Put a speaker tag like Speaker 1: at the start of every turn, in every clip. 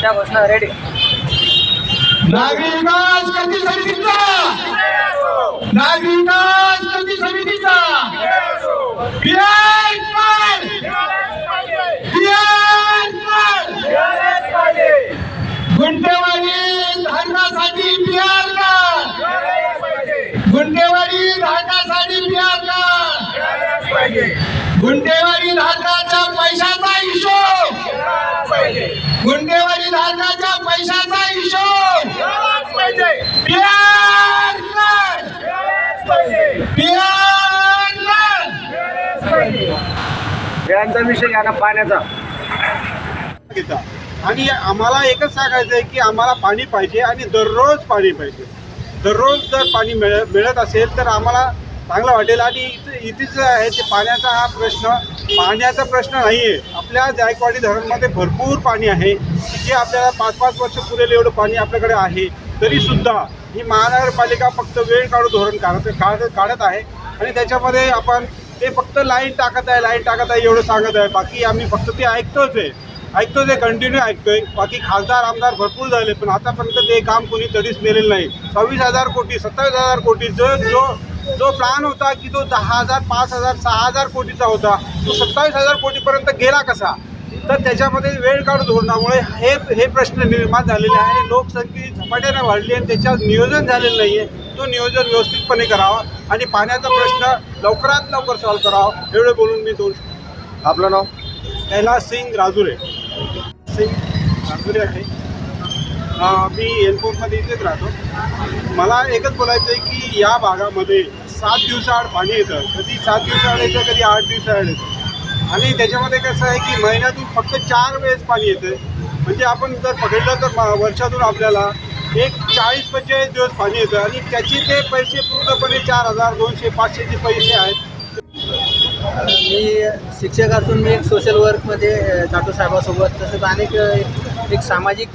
Speaker 1: त्या घोषणा रेडी
Speaker 2: नागरी विकास कृती समितीचा. नागरी विकास कृती समितीचा बिहार कर! बिहार कर! गुंठेवारी धारणासाठी बिहार कर! गुंठेवारी धारणासाठी बिहार कर! गुंठेवारी धारणाच्या पैशाचा हिशोब गुंठेवारी धारणाच्या पैशाचा हिशोब बिहार कर! बिहार कर!
Speaker 1: यांचा विषय घ्या ना पाण्याचा.
Speaker 3: आणि आम्हाला एकच सांगायचं आहे की आम्हाला पाणी पाहिजे आणि दररोज पाणी पाहिजे. दररोज जर पाणी मिळ मिळत असेल तर आम्हाला चांगलं वाटेल आणि इथं इथेच आहे ते पाण्याचा हा प्रश्न पाण्याचा प्रश्न नाही आहे आपल्या जायकवाडी धरणमध्ये भरपूर पाणी आहे. जे आपल्याला पाच पाच वर्ष पुरेल एवढं पाणी आपल्याकडे आहे. तरीसुद्धा ही महानगरपालिका फक्त वेळ काढून धोरण काढत काढत काढत आहे. आणि त्याच्यामध्ये आपण ते फक्त लाईन टाकत आहे लाईन टाकत आहे एवढं सांगत आहे. बाकी आम्ही फक्त ते ऐकतोच आहे. ऐकतोच आहे कंटिन्यू ऐकतोय. बाकी खासदार आमदार भरपूर झाले पण आतापर्यंत ते काम कोणी तडीच नेलेलं नाही. सव्वीस हजार कोटी सत्तावीस हजार कोटी जो जो जो प्लॅन होता की तो दहा हजार पाच हजार सहा हजार कोटीचा होता तो सत्तावीस हजार कोटीपर्यंत गेला कसा? तर त्याच्यामध्ये वेळ काढ धोरणामुळे हे हे प्रश्न निर्माण झालेले आहे. लोकसंख्या झपाट्याने वाढली आणि त्याच्यावर नियोजन झालेलं नाही आहे तो नियोजन व्यवस्थितपणे करावा आणि पाण्याचा प्रश्न लवकरात लवकर सॉल्व्ह करावा. एवढे बोलून मी दोन
Speaker 1: आपलं नाव?
Speaker 3: कैलास सिंग राजुरे. सिंग राजुरे आहे. मी एअरपोर्टमध्ये इथेच राहतो. मला एकच बोलायचं आहे की या भागामध्ये सात दिवसाआड पाणी येतं. कधी सात दिवसाआड येतं कधी आठ दिवसाआड येतं. आणि त्याच्यामध्ये कसं आहे की महिन्यातून फक्त चार वेळेस पाणी येतं म्हणजे आपण जर पकडलं तर वर्षातून आपल्याला एक चाळीस पंचेचाळीस दिवस पाणी येतं आणि त्याचे ते पैसे पूर्णपणे चार हजार दोनशे पाचशेचे पैसे आहेत.
Speaker 4: मी शिक्षक असून मी एक सोशल वर्कमध्ये अ, जातो साहेबासोबत. तसंच अनेक एक- एक सामाजिक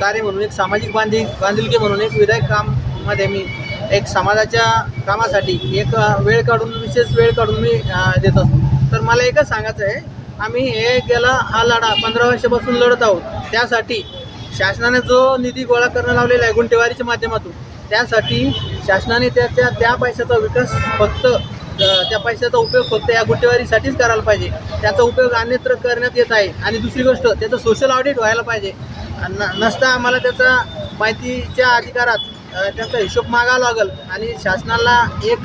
Speaker 4: कार्य म्हणून एक सामाजिक बांधी बांधिलकी म्हणून एक विधायक काममध्ये मी एक समाजाच्या कामासाठी एक वेळ काढून विशेष वेळ काढून मी देत असतो. तर मला एकच सांगायचं आहे आम्ही हे गेला हा लढा पंधरा वर्षापासून लढत आहोत. त्यासाठी शासनाने जो निधी गोळा करणं लावलेला आहे गुंठेवारीच्या माध्यमातून त्यासाठी शासनाने त्याच्या त्या पैशाचा विकास फक्त त्या पैशाचा उपयोग फक्त या गुंठेवारीसाठीच करायला पाहिजे. त्याचा उपयोग अन्यत्र करण्यात येत आहे. आणि दुसरी गोष्ट त्याचं सोशल ऑडिट व्हायला पाहिजे. न नसता आम्हाला त्याचा माहितीच्या अधिकारात त्यांचा हिशोब मागावा लागेल आणि शासनाला एक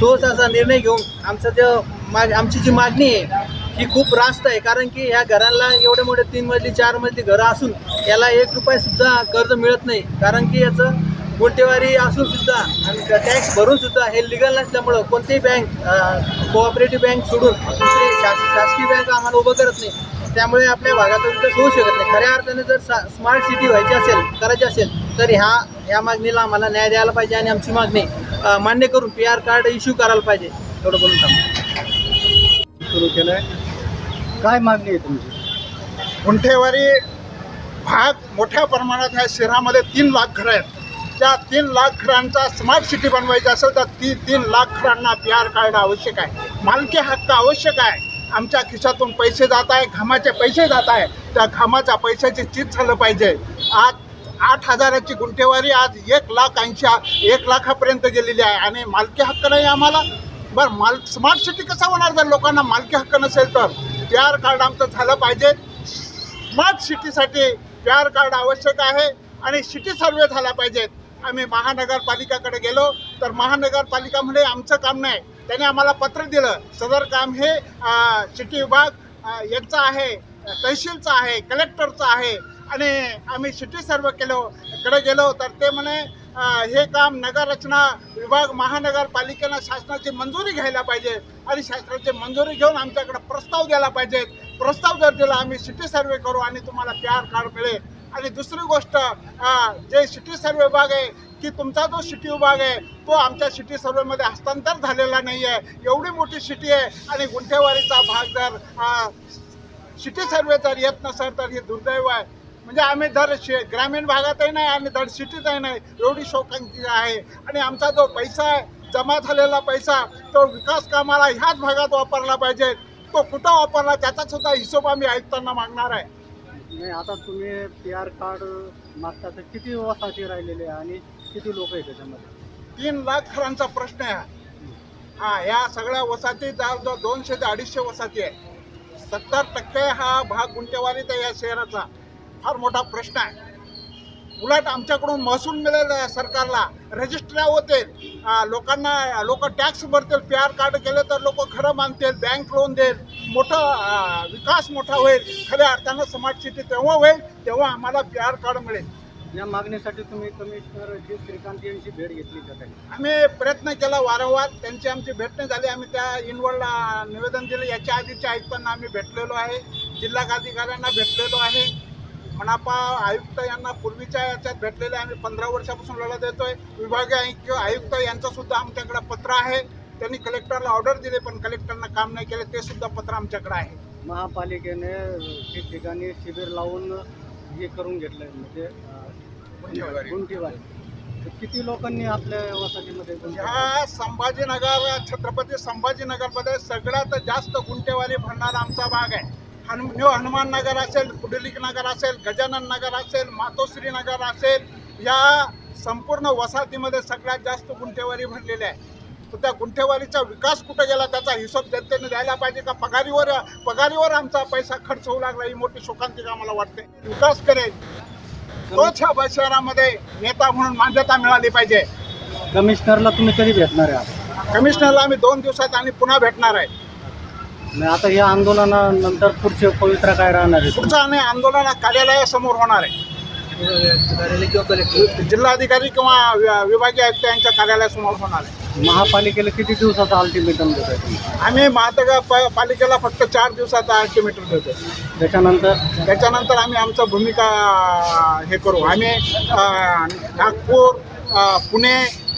Speaker 4: ठोस असा निर्णय घेऊन आमचं जे माग आमची जी मागणी आहे ही खूप रास्त आहे. कारण की ह्या घरांना एवढे मोठे तीन मजली चार मजली घरं असून याला एक रुपयासुद्धा कर्ज मिळत नाही. कारण की याचं गुंटेवारी असूनसुद्धा आणि टॅक्स भरूनसुद्धा हे लिगल नसल्यामुळं कोणतीही बँक कोऑपरेटिव्ह बँक सोडून दुसरी शास शासकीय बँक आम्हाला उभं करत नाही. त्यामुळे आपल्या भागाचा विकास होऊ शकत नाही. खऱ्या अर्थाने जर सा स्मार्ट सिटी व्हायची असेल करायची असेल तर ह्या ह्या मागणीला आम्हाला न्याय द्यायला पाहिजे आणि आमची मागणी मान्य करून पी आर कार्ड इश्यू करायला पाहिजे. एवढं बोलून थांबतो
Speaker 3: सुरू केलं आहे
Speaker 1: काय मागणी आहे तुमची?
Speaker 5: गुंठेवारी भाग मोठ्या प्रमाणात ह्या शहरामध्ये तीन लाख घरं आहेत. त्या तीन लाख घरांचा स्मार्ट सिटी बनवायची असेल तर ती तीन लाख घरांना पी आर कार्ड आवश्यक आहे. मालकी हक्क आवश्यक आहे. आमच्या खिशातून पैसे जात आहे घामाचे पैसे जात आहे त्या घामाच्या पैशाची चीज झालं पाहिजे. आज आठ हजाराची गुंठेवारी आज एक लाख ऐंशी एक लाखापर्यंत गेलेली आहे आणि मालकी हक्क नाही आम्हाला. बरं माल स्मार्ट सिटी कसा होणार जर लोकांना मालकी हक्क नसेल तर? पी आर कार्ड आमचं झालं पाहिजे. स्मार्ट सिटीसाठी पी आर कार्ड आवश्यक आहे आणि सिटी सर्वे झाला पाहिजेत आम्ही महानगरपालिकाकडे गेलो तर महानगरपालिका म्हणे आमचं काम नाही. त्याने आम्हाला पत्र दिलं सदर काम हे सिटी विभाग अ, यांचं आहे तहसीलचं आहे कलेक्टरचं आहे आणि आम्ही सिटी सर्वे केलो कडे गेलो तर ते म्हणे हे काम नगररचना विभाग महानगरपालिकेनं शासनाची मंजुरी घ्यायला पाहिजे आणि शासनाची मंजुरी घेऊन आमच्याकडे प्रस्ताव द्यायला पाहिजेत प्रस्ताव जर दिला आम्ही सिटी सर्वे करू आणि तुम्हाला पी आर कार्ड मिळेल. आणि दुसरी गोष्ट जे सिटी सर्वे विभाग आहे की तुमचा जो सिटी विभाग आहे तो आमच्या सिटी सर्वेमध्ये हस्तांतर झालेला नाही आहे एवढी मोठी सिटी आहे आणि गुंठेवारीचा भाग जर सिटी सर्वे जर येत नसेल तर हे दुर्दैव आहे. म्हणजे आम्ही दर शे ग्रामीण भागातही नाही आणि दर सिटीतही नाही. एवढी शोकांची आहे. आणि आमचा जो पैसा आहे जमा झालेला पैसा तो विकास कामाला ह्याच भागात वापरला पाहिजे. तो कुठं वापरला त्याचा सुद्धा हिशोब आम्ही आयुक्तांना मागणार आहे.
Speaker 6: नाही आता तुम्ही पी आर कार्ड मागता तर किती दिवसाची राहिलेले आहे? आणि किती लोक आहे त्याच्यामध्ये?
Speaker 5: तीन लाख घरांचा प्रश्न आहे हा. हा या सगळ्या वसाहती जवळजवळ दोनशे ते अडीचशे वसाहती आहे सत्तर टक्के हा भाग गुंठेवारीचा या शहराचा. फार मोठा प्रश्न आहे. उलट आमच्याकडून महसूल मिळेल सरकारला रजिस्ट्र्या होतील. लोकांना लोक टॅक्स भरतील पी आर कार्ड केले तर लोक खरं मानतील बँक लोन देईल. मोठं विकास मोठा होईल. खऱ्या अर्थानं स्मार्ट सिटी तेव्हा होईल तेव्हा आम्हाला पी आर कार्ड मिळेल.
Speaker 6: या मागणीसाठी तुम्ही कमिशनर जी श्रीकांत यांची भेट घेतली का काही?
Speaker 5: आम्ही प्रयत्न केला वारंवार त्यांची आमची भेट नाही झाली. आम्ही त्या इनवरला निवेदन दिलं. याच्या आधीच्या आयुक्तांना आम्ही भेटलेलो आहे. जिल्हाधिकाऱ्यांना भेटलेलो आहे. मनापा आयुक्त यांना पूर्वीच्या याच्यात भेटलेले आम्ही पंधरा वर्षापासून लढा देतोय. विभागीय आयुक्त आयुक्त यांचं सुद्धा आमच्याकडे पत्र आहे. त्यांनी कलेक्टरला ऑर्डर दिली पण कलेक्टरनं काम नाही केलं. ते सुद्धा पत्र आमच्याकडे आहे.
Speaker 6: महापालिकेने ठिकठिकाणी शिबिर लावून हे करून घेतलंय म्हणजे अं, गुंठेवारी. तर किती लोकांनी आपल्या वसाहतीमध्ये
Speaker 5: ह्या संभाजीनगर छत्रपती संभाजीनगरमध्ये सगळ्यात जास्त गुंठेवारी भरणारा आमचा भाग आहे. हनु न्यू हनुमान नगर असेल पुडलिक नगर असेल गजानन नगर असेल मातोश्री नगर असेल या संपूर्ण वसाहतीमध्ये सगळ्यात जास्त गुंठेवारी भरलेली आहे. तर त्या गुंठेवारीचा विकास कुठे गेला त्याचा हिशोब जनतेने द्यायला पाहिजे का पगारीवर पगारीवर आमचा पैसा खर्च होऊ लागला ही मोठी शोकांतिका मला वाटते? विकास करेल तोच ह्या शहरामध्ये नेता म्हणून मान्यता मिळाली पाहिजे.
Speaker 6: कमिशनरला तुम्ही कधी भेटणार आहे?
Speaker 5: कमिशनरला आम्ही दोन दिवसात आणि पुन्हा भेटणार आहे.
Speaker 6: आणि आता या आंदोलनानंतर पुढचे पवित्रा काय राहणार आहे?
Speaker 5: पुढचं आणि आंदोलन कार्यालयासमोर होणार आहे. जिल्हाधिकारी किंवा विभागीय आयुक्त यांच्या कार्यालयासमोर होणार आहे.
Speaker 6: महापालिकेला किती दिवसाचा अल्टिमेटम देत आहे
Speaker 5: आम्ही महानगर पालिकेला फक्त चार दिवसाचा अल्टिमेटर देतो
Speaker 6: त्याच्यानंतर?
Speaker 5: त्याच्यानंतर आम्ही आमचं भूमिका हे करू. आम्ही अं, नागपूर अं, पुणे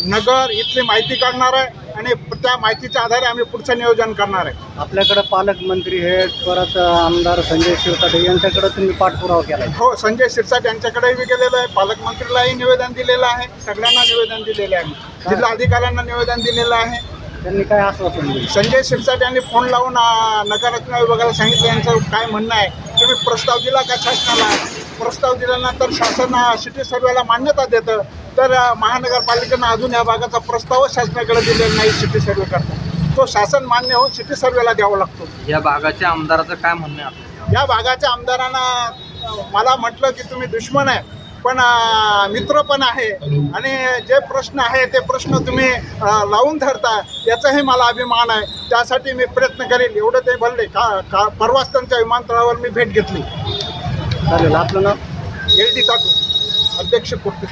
Speaker 5: नगर इथली माहिती काढणार आहे आणि त्या माहितीच्या आधारे आम्ही पुढचं नियोजन करणार आहे.
Speaker 6: आपल्याकडे पालकमंत्री हे परत आमदार संजय शिरसाटे यांच्याकडे तुम्ही पाठपुरावा केला
Speaker 5: हो संजय शिरसाट यांच्याकडेही गेलेलो आहे. पालकमंत्रीलाही निवेदन दिलेलं आहे. सगळ्यांना निवेदन दिलेले आहे जिल्हा अधिकाऱ्यांना निवेदन दिलेलं आहे.
Speaker 6: त्यांनी काय आश्वासन दिलं?
Speaker 5: संजय शिरसाट यांनी फोन लावून नगररचना विभागाला सांगितलं यांचं काय म्हणणं आहे. तुम्ही प्रस्ताव दिला का शासनाला? प्रस्ताव दिल्यानंतर शासन सिटी सर्वेला मान्यता देतं. तर महानगरपालिकेनं अजून या भागाचा प्रस्ताव शासनाकडे दिलेला नाही सिटी सर्वे करता. तो शासन मान्य होऊन सिटी सर्वेला द्यावा लागतो.
Speaker 4: या भागाच्या आमदाराचं काय म्हणणं आहे
Speaker 5: या भागाच्या आमदारांना मला म्हटलं की तुम्ही दुश्मन आहे. पण मित्र पण आहे. आणि जे प्रश्न आहे ते प्रश्न तुम्ही लावून धरता याचाही मला अभिमान आहे. त्यासाठी मी प्रयत्न करेल. एवढं ते भरले का का परवाच त्यांच्या विमानतळावर मी भेट घेतली.
Speaker 6: चालेल. आपलं नाव?
Speaker 5: एल डी टाटू अध्यक्ष समिती